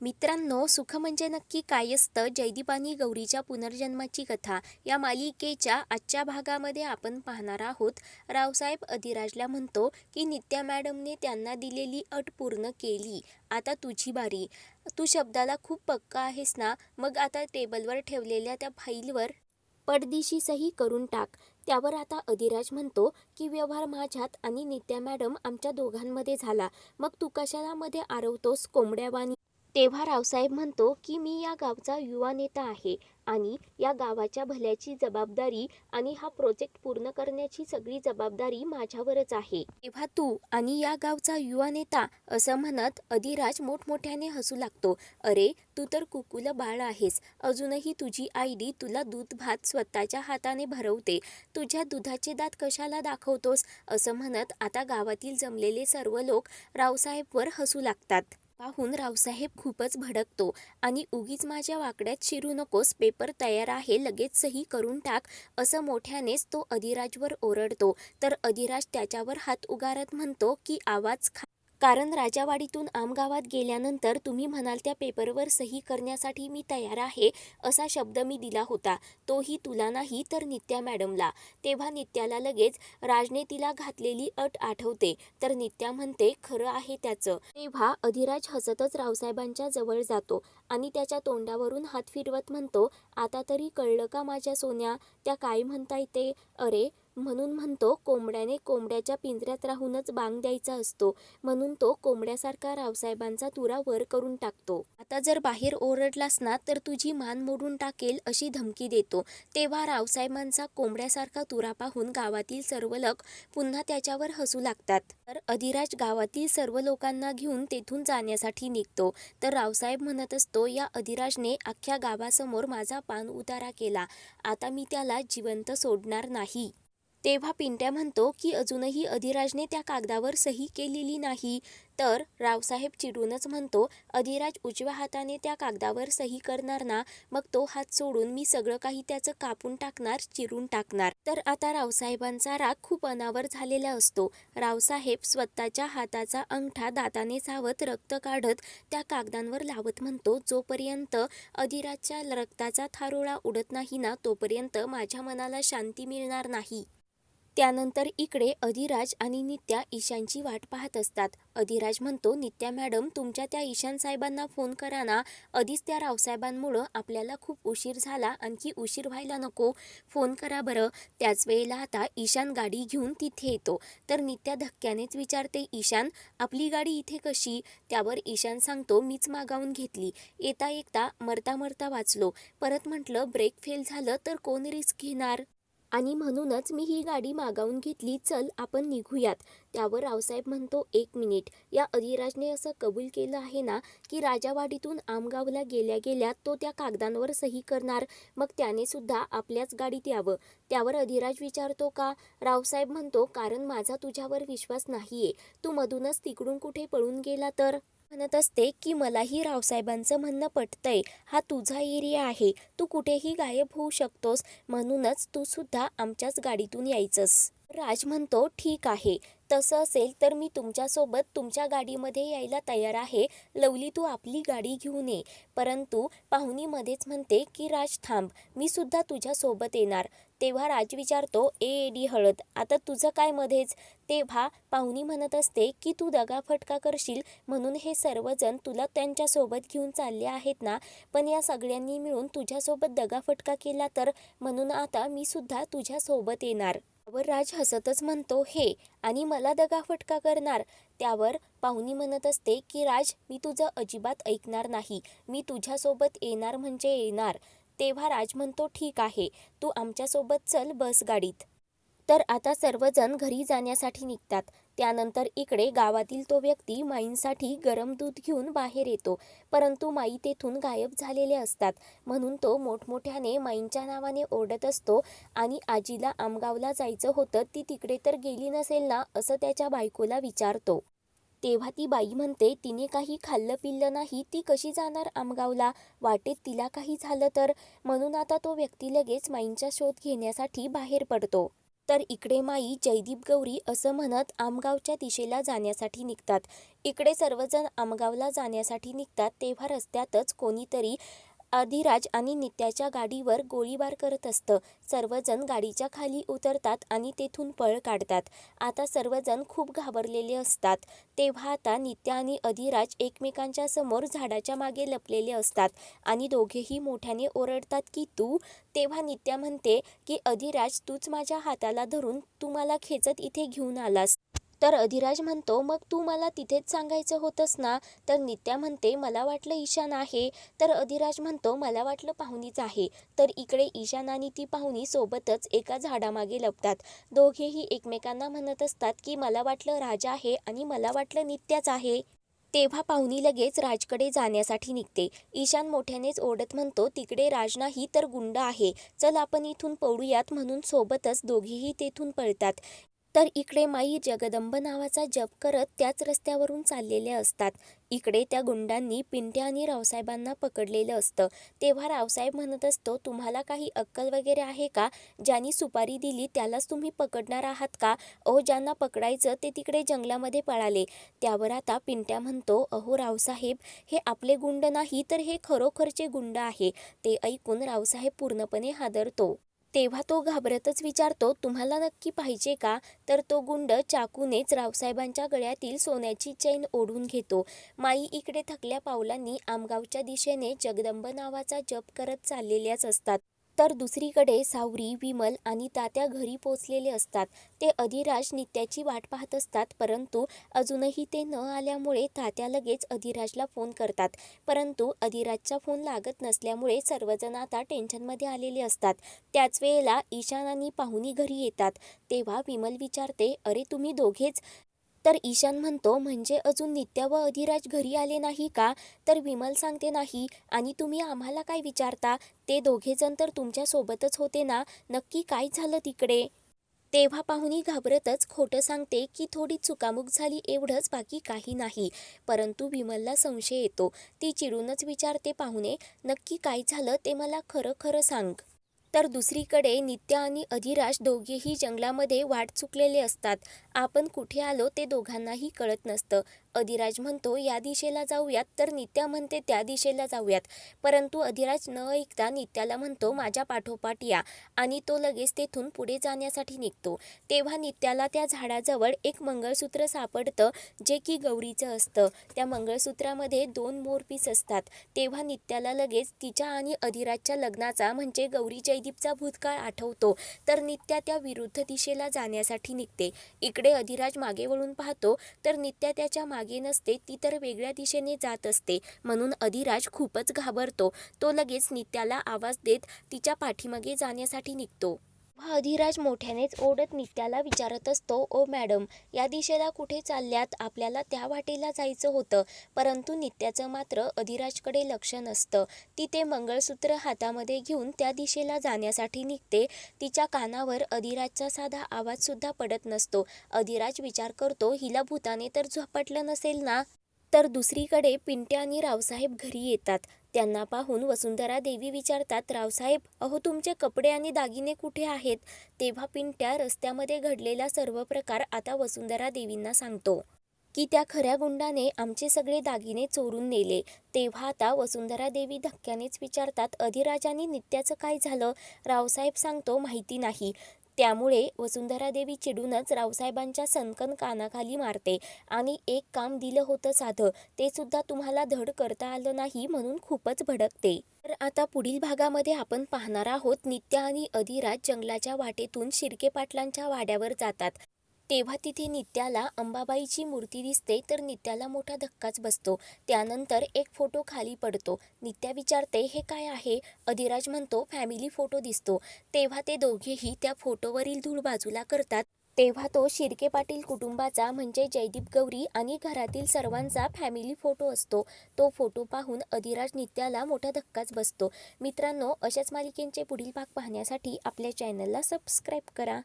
मित्रांनो सुख म्हणजे नक्की काय असतं? जयदीप आणि गौरीच्या पुनर्जन्माची कथा या मालिकेच्या आजच्या भागामध्ये आपण पाहणार आहोत. रावसाहेब अधिराजला म्हणतो की नित्या मॅडमने त्यांना दिलेली अट पूर्ण केली. आता तुझी बारी. तू शब्दाला खूप पक्का आहेस ना? मग आता टेबलवर ठेवलेल्या त्या फाईलवर पडदिशी सही करून टाक त्यावर आता अधिराज म्हणतो की व्यवहार माझ्यात आणि नित्या मॅडम आमच्या दोघांमध्ये झाला. मग तू कशाला मध्ये आरवतोस? कोंबड्यावानी तेव्हा रावसाहेब म्हणतो की मी या गावचा युवा नेता आहे आणि या गावाच्या भल्याची जबाबदारी आणि हा प्रोजेक्ट पूर्ण करण्याची सगळी जबाबदारी माझ्यावरच आहे. तेव्हा तू आणि या गावचा युवा नेता असं म्हणत अधिराज मोठमोठ्याने हसू लागतो. अरे तू तर कुकुल बाळ आहेस. अजूनही तुझी आईडी तुला दूध भात स्वतःच्या हाताने भरवते. तुझ्या दुधाचे दात कशाला दाखवतोस? असं म्हणत आता गावातील जमलेले सर्व लोक रावसाहेबवर हसू लागतात. पाहून रावसाहेब खूपच भडकतो. आणि उगीच माझ्या वाकड्यात शिरू नकोस पेपर तयार आहे लगेच सही करून टाक असं मोठ्यानेच तो अधिराजवर ओरडतो. तर अधिराज त्याच्यावर हात उगारत म्हणतो की आवाज खा कारण राजावाडीतून आमगावात गेल्यानंतर तुम्ही म्हणाल त्या पेपरवर सही करण्यासाठी मी तयार आहे असा शब्द मी दिला होता. तोही तुला नाही तर नित्या मॅडमला. तेव्हा नित्याला लगेच राजने तिला घातलेली अट आठवते. तर नित्या म्हणते खरं आहे त्याचं. तेव्हा अधिराज हसतच रावसाहेबांच्या जवळ जातो आणि त्याच्या तोंडावरून हात फिरवत म्हणतो आता तरी कळलं का माझ्या सोन्या? त्या काय म्हणताय ते? अरे म्हणून म्हणतो कोंबड्याने कोंबड्याच्या पिंजऱ्यात राहूनच बांग द्यायचा असतो. म्हणून तो कोंबड्यासारखा रावसाहेबांचा तुरा वर करून टाकतो. आता जर बाहेर ओरडलास ना तर तुझी मान मोडून टाकेल अशी धमकी देतो. तेव्हा रावसाहेबांचा कोंबड्यासारखा तुरा पाहून गावातील सर्व लोक पुन्हा त्याच्यावर हसू लागतात. तर अधिराज गावातील सर्व लोकांना घेऊन तेथून जाण्यासाठी निघतो. तर रावसाहेब म्हणत असतो या अधिराजने अख्ख्या गावासमोर माझा पान उतारा केला. आता मी त्याला जिवंत सोडणार नाही. तेव्हा पिंट्या म्हणतो की अजूनही अधिराजने त्या कागदावर सही केलेली नाही. तर रावसाहेब चिडूनच म्हणतो अधिराज उजव्या हाताने त्या कागदावर सही करणार ना मग तो हात सोडून मी सगळं काही त्याचं कापून टाकणार चिरून टाकणार. तर आता रावसाहेबांचा राग खूप अनावर झालेला असतो. रावसाहेब स्वतःच्या हाताचा अंगठा दाताने चावत रक्त काढत त्या कागदांवर लावत म्हणतो जोपर्यंत अधिराजच्या रक्ताचा थारोळा उडत नाही ना तोपर्यंत माझ्या मनाला शांती मिळणार नाही. त्यानंतर इकडे अधिराज आणि नित्या ईशानची वाट पाहत असतात. अधिराज म्हणतो नित्या मॅडम तुमच्या त्या ईशान साहेबांना फोन करा ना. आधीच त्या रावसाहेबांमुळं आपल्याला खूप उशीर झाला. आणखी उशीर व्हायला नको. फोन करा बरं. त्याच वेळेला आता ईशान गाडी घेऊन तिथे येतो. तर नित्या धक्क्यानेच विचारते ईशान आपली गाडी इथे कशी? त्यावर ईशान सांगतो मीच मागावून घेतली. येता येता मरता मरता वाचलो. परत म्हटलं ब्रेक फेल झालं तर कोण रिस्क घेणार? आणि म्हणूनच मी ही गाडी मागावून घेतली. चल आपण निघूयात. त्यावर रावसाहेब म्हणतो एक मिनिट. या अधिराजने असं कबूल केलं आहे ना की राजावाडीतून आमगावला गेल्या गेल्या तो त्या कागदांवर सही करणार. मग त्याने सुद्धा आपल्याच गाडीत यावं. त्यावर अधिराज विचारतो का? रावसाहेब म्हणतो कारण माझा तुझ्यावर विश्वास नाहीये. तू मधूनच तिकडून कुठे पळून गेला तर? म्हणत असते की मलाही रावसाहेबांचं म्हणणं पटतंय. हा तुझा एरिया आहे. तू कुठेही गायब होऊ शकतोस. म्हणूनच तू सुद्धा आमच्याच गाडीतून यायचंस. राज म्हणतो ठीक आहे. तसं असेल तर मी तुमच्यासोबत तुमच्या गाडीमध्ये यायला तयार आहे. लवली तू आपली गाडी घेऊन ये. परंतु पाहुणीमध्येच म्हणते की राज थांब. मी सुद्धा तुझ्यासोबत येणार. तेव्हा राज विचारतो ए एडी हळद आता तुझं काय मध्येच? तेव्हा पाहुणी म्हणत असते की तू दगाफटका करशील म्हणून हे सर्वजण तुला त्यांच्यासोबत घेऊन चालले आहेत ना? पण या सगळ्यांनी मिळून तुझ्यासोबत दगाफटका केला तर? म्हणून आता मी सुद्धा तुझ्यासोबत येणार. त्यावर राज हसतच म्हणतो हे आणि मला दगाफटका करणार? त्यावर पाहुणी म्हणत असते की राज मी तुझं अजिबात ऐकणार नाही. मी तुझ्यासोबत येणार म्हणजे येणार. तेव्हा राज म्हणतो ठीक आहे तू आमच्यासोबत चल बस गाडीत. तर आता सर्वजण घरी जाण्यासाठी निघतात. त्यानंतर इकडे गावातील तो व्यक्ती माईंसाठी गरम दूध घेऊन बाहेर येतो. परंतु माई तेथून गायब झालेले असतात. म्हणून तो मोठमोठ्याने माईंच्या नावाने ओरडत असतो आणि आजीला आमगावला जायचं होतं ती तिकडे तर गेली नसेल ना असं त्याच्या बायकोला विचारतो. तेव्हा ती बाई म्हणते तिने काही खाल्लं पिल्लं नाही ती कशी जाणार आमगावला? वाटेत तिला काही झालं तर? म्हणून आता तो व्यक्ती लगेच माईंचा शोध घेण्यासाठी बाहेर पडतो. तर इकडे माई जयदीप गौरी असं म्हणत आमगावच्या दिशेला जाण्यासाठी निघतात. इकडे सर्वजण आमगावला जाण्यासाठी निघतात तेव्हा रस्त्यातच कोणीतरी अधिराज आणि नित्याच्या गाडीवर गोळीबार करत असतं. सर्वजण गाडीच्या खाली उतरतात आणि तेथून पळ काढतात. आता सर्वजण खूप घाबरलेले असतात. तेव्हा आता नित्या आणि अधिराज एकमेकांच्या समोर झाडाच्या मागे लपलेले असतात आणि दोघेही मोठ्याने ओरडतात की तू? तेव्हा नित्या म्हणते की अधिराज तूच माझ्या हाताला धरून तू मला खेचत इथे घेऊन आलास. तर अधिराज म्हणतो मग तू मला तिथेच सांगायचं होतंस ना? तर नित्या म्हणते मला वाटलं ईशान आहे. तर अधिराज म्हणतो मला वाटलं पाहुणीच आहे. तर इकडे ईशान आणि ती पाहुणी सोबतच एका झाडामागे लपतात. दोघेही एकमेकांना म्हणत असतात की मला वाटलं राजा आहे आणि मला वाटलं नित्याच आहे. तेव्हा पाहुणी लगेच राजकडे जाण्यासाठी निघते. ईशान मोठ्यानेच ओढत म्हणतो तिकडे राज नाही तर गुंड आहे. चल आपण इथून पळूयात म्हणून सोबतच दोघेही तेथून पळतात. तर इकडे माई जगदंब नावाचा जप करत त्याच रस्त्यावरून चाललेले असतात. इकडे त्या गुंडांनी पिंट्या आणि रावसाहेबांना पकडलेलं असतं. तेव्हा रावसाहेब म्हणत असतो तुम्हाला काही अक्कल वगैरे आहे का? ज्यांनी सुपारी दिली त्यालाच तुम्ही पकडणार आहात का? अहो ज्यांना पकडायचं ते तिकडे जंगलामध्ये पळाले. त्यावर आता पिंट्या म्हणतो अहो रावसाहेब हे आपले गुंड नाही तर हे खरोखरचे गुंड आहे. ते ऐकून रावसाहेब पूर्णपणे हादरतो. तेव्हा तो घाबरतच विचारतो तुम्हाला नक्की पाहिजे का? तर तो गुंड चाकूनेच रावसाहेबांच्या गळ्यातील सोन्याची चैन ओढून घेतो. माई इकडे थकल्या पावलांनी आमगावच्या दिशेने जगदंब नावाचा जप करत चाललेल्याच असतात. तर दुसरीकडे सावरी विमल आणि तात्या घरी पोचलेले असतात. ते अधिराज नित्याची वाट पाहत असतात परंतु अजूनही ते न आल्यामुळे तात्या लगेच अधिराजला फोन करतात. परंतु अधिराजचा फोन लागत नसल्यामुळे सर्वजण आता टेन्शनमध्ये आलेले असतात. त्याच वेळेला ईशान आणि पाहुणी घरी येतात. तेव्हा विमल विचारते अरे तुम्ही दोघेच तर ईशान म्हणतो म्हणजे अजून नित्या व अधिराज घरी आले नाही का? तर विमल सांगते नाही. आणि तुम्ही आम्हाला काय विचारता? ते दोघेजण तर तुमच्यासोबतच होते ना? नक्की काय झालं तिकडे? तेव्हा पाहुणी घाबरतच खोटं सांगते की थोडी चुकामुक झाली एवढंच बाकी काही नाही. परंतु विमलला संशय येतो. ती चिडूनच विचारते पाहुणे नक्की काय झालं? ते मला खरं खरं सांग. तर दुसरीकडे नित्या आणि अधिराज दोघेही जंगलामध्ये वाट चुकलेले असतात. आपण कुठे आलो ते दोघांनाही कळत नसतं. अधिराज म्हणतो या दिशेला जाऊयात. तर नित्या म्हणते त्या दिशेला जाऊयात. परंतु अधिराज न ऐकता नित्याला म्हणतो माझ्या पाठोपाठ या. आणि तो लगेच तेथून पुढे जाण्यासाठी निघतो. तेव्हा नित्याला त्या झाडाजवळ एक मंगळसूत्र सापडतं जे की गौरीचं असतं. त्या मंगळसूत्रामध्ये दोन मोरपीस असतात. तेव्हा नित्याला लगेच तिच्या आणि अधिराजच्या लग्नाचा म्हणजे गौरी जयदीपचा भूतकाळ आठवतो. तर नित्या त्या विरुद्ध दिशेला जाण्यासाठी निघते. इकडे अधिराज मागे वळून पाहतो तर नित्या त्याच्यामागे नसते ती तर वेगळ्या दिशेने जात असते म्हणून अधिराज खूपच घाबरतो. तो लगेच नित्याला आवाज देत तिच्या पाठीमागे जाण्यासाठी निघतो. हा अधिराज मोठ्यानेच ओढत नित्याला विचारत असतो ओ मॅडम या दिशेला कुठे चालल्यात? आपल्याला त्या वाटेला जायचं होतं. परंतु नित्याचं मात्र अधिराजकडे लक्ष नसतं. ती ते मंगळसूत्र हातामध्ये घेऊन त्या दिशेला जाण्यासाठी निघते. तिच्या कानावर अधिराजचा साधा आवाजसुद्धा पडत नसतो. अधिराज विचार करतो हिला भूताने तर झोपटलं नसेल ना? तर दुसरीकडे पिंट्या आणि रावसाहेब घरी येतात. त्यांना पाहून वसुंधरा देवी विचारतात रावसाहेब अहो तुमचे कपडे आणि दागिने कुठे आहेत? तेव्हा पिंट्या रस्त्यामध्ये घडलेला सर्व प्रकार आता वसुंधरा देवींना सांगतो. की त्या खऱ्या गुंडाने आमचे सगळे दागिने चोरून नेले. तेव्हा आता वसुंधरा देवी धक्क्यानेच विचारतात अधिराजांनी नित्याचं काय झालं? रावसाहेब सांगतो माहिती नाही. त्यामुळे वसुंधरा देवी चिडूनच रावसाहेबांच्या सनकन कानाखाली मारते आणि एक काम दिलं होतं साधं ते सुद्धा तुम्हाला धड करता आलं नाही म्हणून खूपच भडकते. तर आता पुढील भागामध्ये आपण पाहणार आहोत नित्या आणि अधिराज जंगलाच्या वाटेतून शिर्के पाटलांच्या वाड्यावर जातात. तेव्हा तिथे नित्याला अंबाबाईची मूर्ती दिसते तर नित्याला मोठा धक्काच बसतो. त्यानंतर एक फोटो खाली पडतो. नित्या विचारते हे काय आहे? अधिराज म्हणतो फॅमिली फोटो दिसतो. तेव्हा ते दोघेही त्या फोटोवरील धूळ बाजूला करतात. तेव्हा तो शिर्के पाटील कुटुंबाचा म्हणजे जयदीप गौरी आणि घरातील सर्वांचा फॅमिली फोटो असतो. तो फोटो पाहून अधिराज नित्याला मोठा धक्काच बसतो. मित्रांनो अशाच मालिकेंचे पुढील भाग पाहण्यासाठी आपल्या चॅनलला सबस्क्राईब करा.